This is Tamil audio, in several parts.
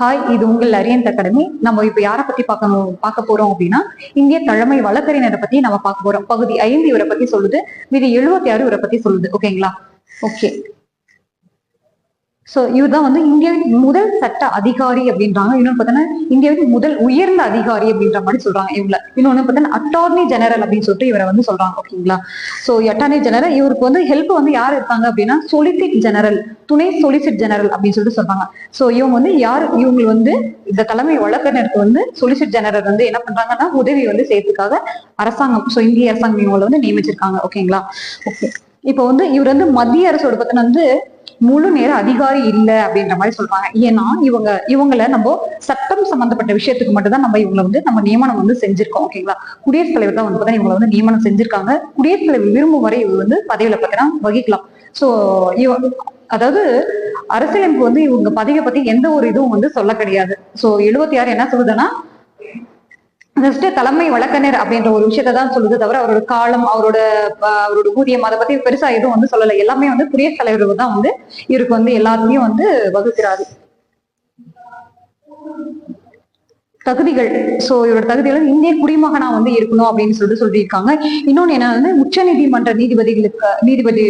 ஹாய் இது உங்கள் அரியன் அகாடமி நம்ம இப்போ யாரை பத்தி பார்க்கணும் பார்க்க போறோம் அப்படின்னா இந்திய தலைமை வழக்கறிஞரை பத்தி நம்ம பார்க்க போறோம். பகுதி ஐந்து இவரை பத்தி சொல்லுது மீதி எழுபத்தி ஆறு இவரை பத்தி சொல்லுது. ஓகேங்களா ஓகே ஸோ இவர்தான் வந்து இந்தியாவின் முதல் சட்ட அதிகாரி அப்படின்றாங்க. இன்னொன்னு பார்த்தீங்கன்னா இந்தியாவின் முதல் உயர்ந்த அதிகாரி அப்படின்ற மாதிரி சொல்றாங்க இவங்கள. இன்னொன்னு பார்த்தா அட்டார்னி ஜெனரல் அப்படின்னு சொல்லிட்டு இவரை வந்து சொல்றாங்க. ஓகேங்களா ஸோ அட்டார்னி ஜெனரல் இவருக்கு வந்து ஹெல்ப் வந்து யார் இருக்காங்க அப்படின்னா சொலிசிட் ஜெனரல் துணை சொலிசிட் ஜெனரல் அப்படின்னு சொல்லிட்டு சொல்றாங்க. ஸோ இவங்க வந்து யார்? இவங்க வந்து இந்த தலைமை வழக்கறிஞருக்கு வந்து சொலிசிட் ஜெனரல் வந்து என்ன பண்றாங்கன்னா உதவி வந்து செய்யறதுக்காக அரசாங்கம் ஸோ இந்திய அரசாங்கம் இவங்களை வந்து நியமிச்சிருக்காங்க. ஓகேங்களா ஓகே இப்போ வந்து இவர் வந்து மத்திய அரசோட பத்தின வந்து முழு நேர அதிகாரி இல்ல அப்படின்ற மாதிரி சொல்றாங்க. ஏன்னா இவங்க இவங்கள நம்ம சட்டம் சம்பந்தப்பட்ட விஷயத்துக்கு மட்டும் தான் நம்ம இவங்களை வந்து நம்ம நியமனம் வந்து செஞ்சிருக்கோம் ஓகேங்களா குடியரசுத் தலைவர் தான் வந்து பார்த்தா இவங்களை வந்து நியமனம் செஞ்சிருக்காங்க. குடியரசுத் தலைவர் விரும்பும் வரை இவர் வந்து பதவியில பார்த்தீங்கன்னா வகிக்கலாம். சோ இவ அதாவது அரசியலமைப்பு வந்து இவங்க பதவியை பத்தி எந்த ஒரு இதுவும் வந்து சொல்ல கிடையாது. சோ எழுபத்தி ஆறு என்ன சொல்லுதுன்னா ஜஸ்ட் தலைமை வழக்கறிஞர் அப்படின்ற ஒரு விஷயத்தை தான் சொல்லுது தவிர அவரோட காலம் அவரோட அவரோட ஊதியம் அதை பத்தி பெருசா எதுவும் வந்து சொல்லல. எல்லாமே வந்து குடியரசுத் தலைவர் தான் வந்து இவருக்கு வந்து எல்லாத்தையும் வந்து வகுக்கிறாரு. தகுதிகள். சோ இவரோட தகுதிகள் இந்திய குடிமகனா வந்து இருக்கணும் அப்படின்னு சொல்லிட்டு சொல்லியிருக்காங்க. இன்னொன்னு என்ன வந்து உச்ச நீதிமன்ற நீதிபதிகளுக்கு நீதிபதி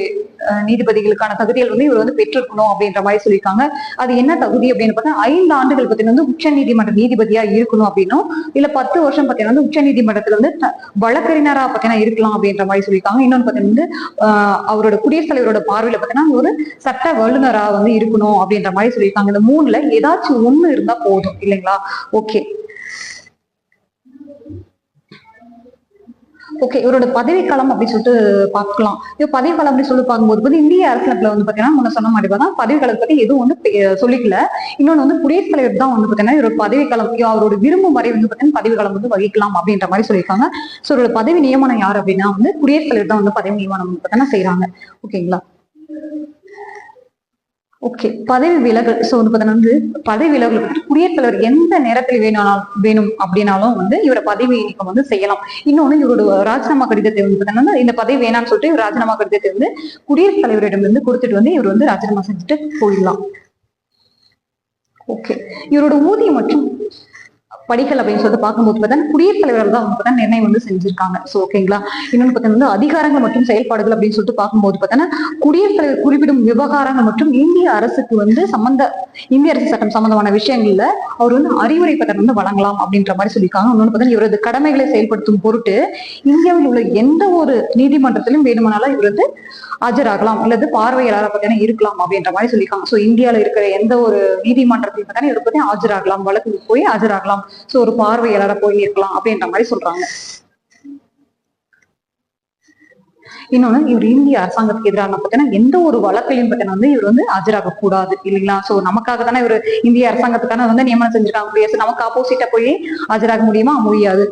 நீதிபதிகளுக்கான தகுதிகள் வந்து இவர் வந்து பெற்றிருக்கணும் அப்படின்ற மாதிரி சொல்லியிருக்காங்க. அது என்ன தகுதி அப்படின்னு பார்த்தா ஐந்து ஆண்டுகள் பார்த்தீங்கன்னா வந்து உச்ச நீதிமன்ற நீதிபதியா இருக்கணும் அப்படின்னும் இல்ல பத்து வருஷம் பார்த்தீங்கன்னா வந்து உச்ச நீதிமன்றத்துல வந்து வழக்கறிஞரா பார்த்தீங்கன்னா இருக்கலாம் அப்படின்ற மாதிரி சொல்லியிருக்காங்க. இன்னொன்னு பார்த்தீங்கன்னா வந்து ஆஹ், அவரோட குடியரசுத் தலைவரோட பார்வையில பார்த்தீங்கன்னா ஒரு சட்ட வல்லுநரா வந்து இருக்கணும் அப்படின்ற மாதிரி சொல்லியிருக்காங்க. இந்த மூணுல ஏதாச்சும் ஒண்ணு இருந்தா போதும் இல்லைங்களா? ஓகே. ஓகே இவரோட பதவிக்காலம் அப்படின்னு சொல்லிட்டு பார்க்கலாம். இவர் பதவிக்காலம் அப்படின்னு சொல்லி பார்க்கும்போது வந்து இந்திய அரசியலத்துல வந்து பாத்தீங்கன்னா முன்ன சொன்ன மாதிரி தான் பதவிக்காலத்தை பத்தி எதுவும் வந்து சொல்லிக்கல. இன்னொன்னு வந்து குடியரசுத் தலைவர் தான் வந்து பாத்தீங்கன்னா இவரோட பதவிக்காலம் அவரோட விரும்பும் வரை வந்து பாத்தீங்கன்னா பதவிக்காலம் வந்து வகிக்கலாம் அப்படின்ற மாதிரி சொல்லியிருக்காங்க. ஸோ இவரோட பதவி நியமனம் யார் அப்படின்னா வந்து குடியரசுத் தலைவர் தான் வந்து பதவி நியமனம் வந்து பாத்தீங்கன்னா செய்யறாங்க ஓகேங்களா ஓகே பதவி விலகல் ஸோ வந்து பார்த்தீங்கன்னா வந்து பதவி விலகல் வந்துட்டு குடியரசுத் தலைவர் எந்த நேரத்தில் வேணாலும் வேணும் அப்படின்னாலும் வந்து இவரோட பதவி நீக்கம் வந்து செய்யலாம். இன்னொன்னு இவரோட ராஜினாமா கடிதத்தை வந்து பார்த்தீங்கன்னா இந்த பதவி வேணாம்னு சொல்லிட்டு இவர் ராஜினாமா கடிதத்தை வந்து குடியரசுத் தலைவரிடம் இருந்து கொடுத்துட்டு வந்து இவர் வந்து ராஜினாமா செஞ்சுட்டு போயிடலாம். ஓகே இவரோட ஊதியம் மற்றும் படிகள் அப்படின்னு சொல்லிட்டு பார்க்கும்போது பார்த்தீங்கன்னா குடியரசுத் தலைவர் தான் வந்து நிர்ணயம் வந்து செஞ்சிருக்காங்க. ஸோ ஓகேங்களா இன்னொன்னு பார்த்தீங்கன்னா வந்து அதிகாரங்கள் மற்றும் செயல்பாடுகள் அப்படின்னு சொல்லிட்டு பார்க்கும்போது பார்த்தீங்கன்னா குடியரசுத் தலைவர் குறிப்பிடும் விவகாரங்கள் மற்றும் இந்திய அரசுக்கு வந்து சம்பந்த இந்திய அரசு சட்டம் சம்பந்தமான விஷயங்கள்ல அவர் வந்து அறிவுரை பத்திரம் வந்து வழங்கலாம் அப்படின்ற மாதிரி சொல்லியிருக்காங்க. இன்னொன்று பார்த்தீங்கன்னா இவரது கடமைகளை செயல்படுத்தும் பொருட்டு இந்தியாவில் உள்ள எந்த ஒரு நீதிமன்றத்திலும் வேணுமானாலும் இவர் வந்து ஆஜராகலாம். அல்லது பார்வையாளராக பார்த்தீங்கன்னா இருக்கலாம் அப்படின்ற மாதிரி சொல்லியிருக்காங்க. சோ இந்தியால இருக்கிற எந்த ஒரு நீதிமன்றத்தையும் பார்த்தீங்கன்னா இவர் பத்தி ஆஜராகலாம். வழக்கு போய் ஆஜராகலாம். சோ ஒரு பார்வையாளராக போய் இருக்கலாம் அப்படின்ற மாதிரி சொல்றாங்க. இன்னொன்னு இவர் இந்திய அரசாங்கத்துக்கு எதிரான பார்த்தீங்கன்னா எந்த ஒரு வழக்கையும் பார்த்தீங்கன்னா வந்து இவர் வந்து ஆஜராக கூடாது இல்லைங்களா? சோ நமக்காக தானே இவர் இந்திய அரசாங்கத்துக்கான வந்து நியமனம் செஞ்சிருக்காங்க நமக்கு ஆப்போசிட்டா போய் ஆஜராக முடியுமா? முடியாது.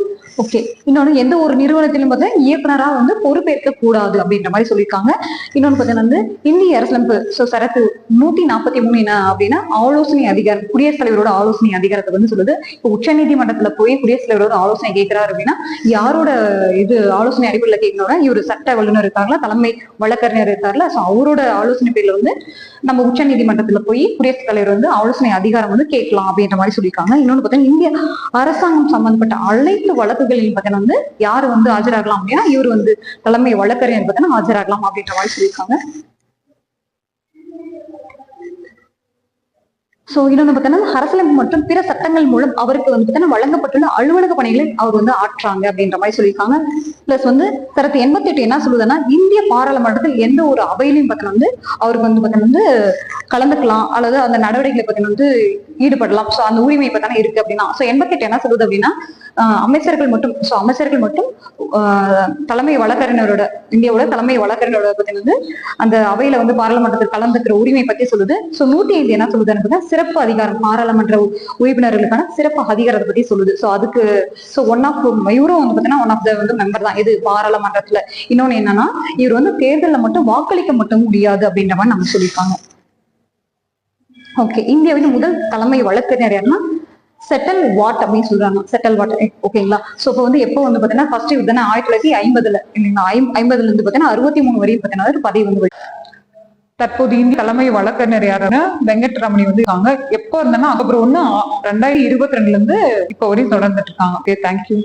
ஓகே இன்னொன்னு எந்த ஒரு நிறுவனத்திலும் பார்த்தீங்கன்னா இயக்குனரா வந்து பொறுப்பேற்க கூடாது அப்படின்ற மாதிரி சொல்லியிருக்காங்க. இன்னொன்னு பார்த்தீங்கன்னா வந்து இந்திய அரசியலமைப்பு ஸோ சரத்து நூத்தி நாற்பத்தி மூணு என்ன அப்படின்னா ஆலோசனை அதிகாரம் குடியரசுத் தலைவரோட ஆலோசனை அதிகாரத்தை வந்து சொல்லுது. இப்போ உச்ச நீதிமன்றத்துல போய் குடியரசுத் தலைவரோட ஆலோசனை கேட்கிறாரு அப்படின்னா யாரோட இது ஆலோசனை அடிப்படையில் கேட்கணும்னா இவர் சட்ட வல்லுநர் இருக்காங்களா தலைமை வழக்கறிஞர் இருக்கார்ல ஸோ அவரோட ஆலோசனை பேர்ல வந்து நம்ம உச்ச நீதிமன்றத்துல போய் குடியரசுத் தலைவர் வந்து ஆலோசனை அதிகாரம் வந்து கேட்கலாம் அப்படின்ற மாதிரி சொல்லியிருக்காங்க. இன்னொன்று பார்த்தீங்கன்னா இந்திய அரசாங்கம் சம்பந்தப்பட்ட அனைத்து வழக்குகளில் பார்த்தீங்கன்னா வந்து யார் வந்து ஆஜராகலாம் அப்படின்னா இவர் வந்து தலைமை வழக்கறிஞர் பார்த்தீங்கன்னா ஆஜராகலாம் அப்படின்ற மாதிரி சொல்லியிருக்காங்க. சோ இன்னொன்னு பார்த்தீங்கன்னா அரசியலமைப்பு மற்றும் பிற சட்டங்கள் மூலம் அவருக்கு வந்து பார்த்தீங்கன்னா வழங்கப்பட்டுள்ள அலுவலக பணிகளை அவர் வந்து ஆற்றாங்க அப்படின்ற மாதிரி சொல்லியிருக்காங்க. பிளஸ் வந்து தரத்து எண்பத்தி எட்டு என்ன சொல்லுதுன்னா இந்திய பாராளுமன்றத்தில் எந்த ஒரு அவையிலையும் பார்த்தீங்கன்னா வந்து அவருக்கு வந்து பார்த்தீங்கன்னா வந்து கலந்துக்கலாம் அல்லது அந்த நடவடிக்கைகளை பார்த்தீங்கன்னா வந்து ஈடுபடலாம். சோ அந்த உரிமை பார்த்தீங்கன்னா இருக்கு அப்படின்னா சோ எண்பத்தி எட்டு என்ன சொல்லுது அப்படின்னா அமைச்சர்கள் மட்டும் ஸோ அமைச்சர்கள் மட்டும் தலைமை வழக்கறிஞரோட இந்தியாவோட தலைமை வழக்கறிஞரோட பத்தி வந்து அந்த அவையில வந்து பாராளுமன்றத்தில் கலந்துக்கிற உரிமை பத்தி சொல்லுது. ஸோ நூத்தி ஐந்து என்ன சொல்லுது அப்படின்னா சிறப்பு அதிகாரம் பாராளுமன்ற உறுப்பினர்களுக்கான சிறப்பு அதிகாரத்தை பத்தி சொல்லுது. ஸோ அதுக்கு ஸோ ஒன் ஆஃப் இவரும் வந்து பாத்தீங்கன்னா ஒன் ஆஃப் த வந்து மெம்பர் தான். இது பாராளுமன்றத்துல. இன்னொன்னு என்னன்னா இவர் வந்து தேர்தலில் மட்டும் வாக்களிக்க மட்டும் முடியாது அப்படின்ற மாதிரி நம்ம சொல்லியிருக்காங்க. ஓகே இந்தியாவின் முதல் தலைமை வழக்கறிஞர் யாருன்னா செட்டல் வாட் அப்படின்னு சொல்றாங்க. செட்டல் வாட் ஓகேங்களா சோ இப்போ வந்து எப்போ வந்து பாத்தீங்கன்னா ஃபர்ஸ்ட் இவர் தானே ஆயிரத்தி தொள்ளாயிரத்தி ஐம்பதுல இல்லைங்களா? ஐம்பதுல இருந்து பாத்தீங்கன்னா அறுபத்தி மூணு வரையும் பாத்தீங்கன்னா ஒரு பதிவு வந்து தற்போது இந்திய தலைமை வழக்கறிஞர் யாருன்னா வெங்கட்ரமணி வந்து இருக்காங்க எப்போ இருந்தேன்னா அக்டோபர் ஒண்ணு ரெண்டாயிரத்தி இருபத்தி ரெண்டுல இருந்து இப்போ வரையும் தொடர்ந்துட்டு இருக்காங்க. Okay thank you